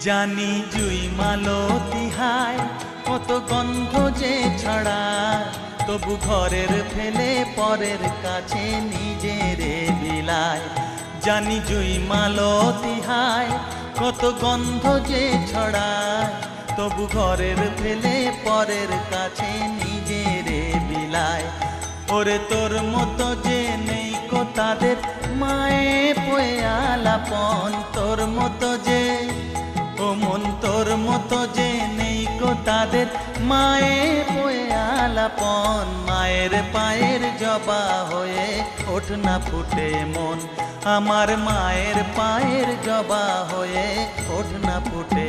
জানি জুই মালতি হায় কত গন্ধ যে ছড়ায়। তবু ঘরের ফেলে পরের কাছে নিজেরে বিলায়। জানি জুই মালতি হায় কত গন্ধ যে ছড়ায়। তবু ঘরের ফেলে পরের কাছে নিজের বিলায়। ওরে তোর মতো যে নেই কো তাদের, মায়ে পয়ে আলাপন। তোর মতো যে মন তোর মতো যে নেই কো তাদের। মায়ে বয়ে আলাপন, মায়ের পায়ের জবা হয়ে ওঠ না ফুটে মন। আমার মায়ের পায়ের জবা হয়ে ওঠ না ফুটে